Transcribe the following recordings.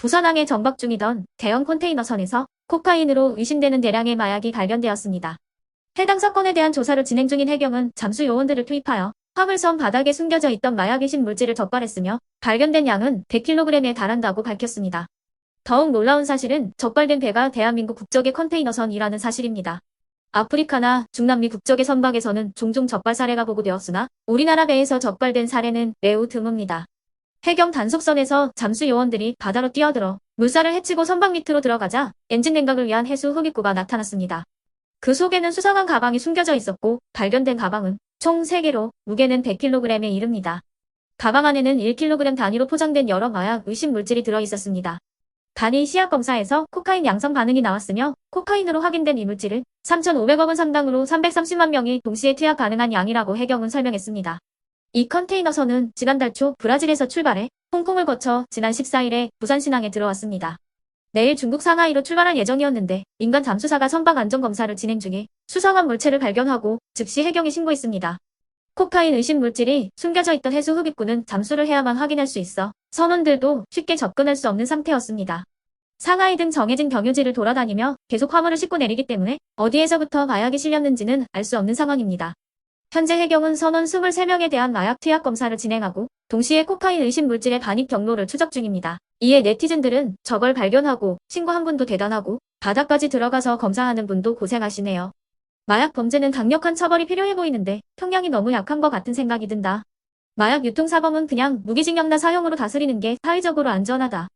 부산항에 정박 중이던 대형 컨테이너선에서 코카인으로 의심되는 대량의 마약이 발견되었습니다. 해당 사건에 대한 조사를 진행 중인 해경은 잠수 요원들을 투입하여 화물선 바닥에 숨겨져 있던 마약의 신물질을 적발했으며 발견된 양은 100kg에 달한다고 밝혔습니다. 더욱 놀라운 사실은 적발된 배가 대한민국 국적의 컨테이너선이라는 사실입니다. 아프리카나 중남미 국적의 선박에서는 종종 적발 사례가 보고되었으나 우리나라 배에서 적발된 사례는 매우 드뭅니다. 해경 단속선에서 잠수 요원들이 바다로 뛰어들어 물살을 헤치고 선박 밑으로 들어가자 엔진 냉각을 위한 해수 흡입구가 나타났습니다. 그 속에는 수상한 가방이 숨겨져 있었고 발견된 가방은 총 3개로 무게는 100kg에 이릅니다. 가방 안에는 1kg 단위로 포장된 여러 마약 의심 물질이 들어있었습니다. 단위 시약 검사에서 코카인 양성 반응이 나왔으며 코카인으로 확인된 이 물질은 3,500억 원 상당으로 330만 명이 동시에 투약 가능한 양이라고 해경은 설명했습니다. 이 컨테이너선은 지난달 초 브라질에서 출발해 홍콩을 거쳐 지난 14일에 부산신항에 들어왔습니다. 내일 중국 상하이로 출발할 예정이었는데 민간 잠수사가 선박 안전검사를 진행 중에 수상한 물체를 발견하고 즉시 해경에 신고했습니다. 코카인 의심 물질이 숨겨져 있던 해수 흡입구는 잠수를 해야만 확인할 수 있어 선원들도 쉽게 접근할 수 없는 상태였습니다. 상하이 등 정해진 경유지를 돌아다니며 계속 화물을 싣고 내리기 때문에 어디에서부터 마약이 실렸는지는 알 수 없는 상황입니다. 현재 해경은 선원 23명에 대한 마약 투약 검사를 진행하고 동시에 코카인 의심 물질의 반입 경로를 추적 중입니다. 이에 네티즌들은 저걸 발견하고 신고한 분도 대단하고 바닥까지 들어가서 검사하는 분도 고생하시네요. 마약 범죄는 강력한 처벌이 필요해 보이는데 형량이 너무 약한 것 같은 생각이 든다. 마약 유통사범은 그냥 무기징역나 사형으로 다스리는 게 사회적으로 안전하다.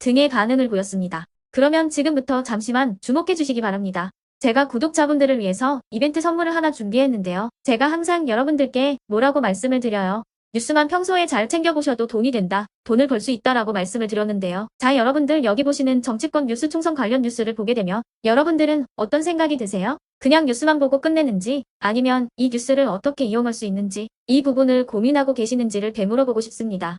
등의 반응을 보였습니다. 그러면 지금부터 잠시만 주목해 주시기 바랍니다. 제가 구독자분들을 위해서 이벤트 선물을 하나 준비했는데요. 제가 항상 여러분들께 뭐라고 말씀을 드려요. 뉴스만 평소에 잘 챙겨보셔도 돈이 된다. 돈을 벌 수 있다라고 말씀을 드렸는데요. 자, 여러분들 여기 보시는 정치권 뉴스 총선 관련 뉴스를 보게 되면 여러분들은 어떤 생각이 드세요? 그냥 뉴스만 보고 끝내는지 아니면 이 뉴스를 어떻게 이용할 수 있는지 이 부분을 고민하고 계시는지를 되물어보고 싶습니다.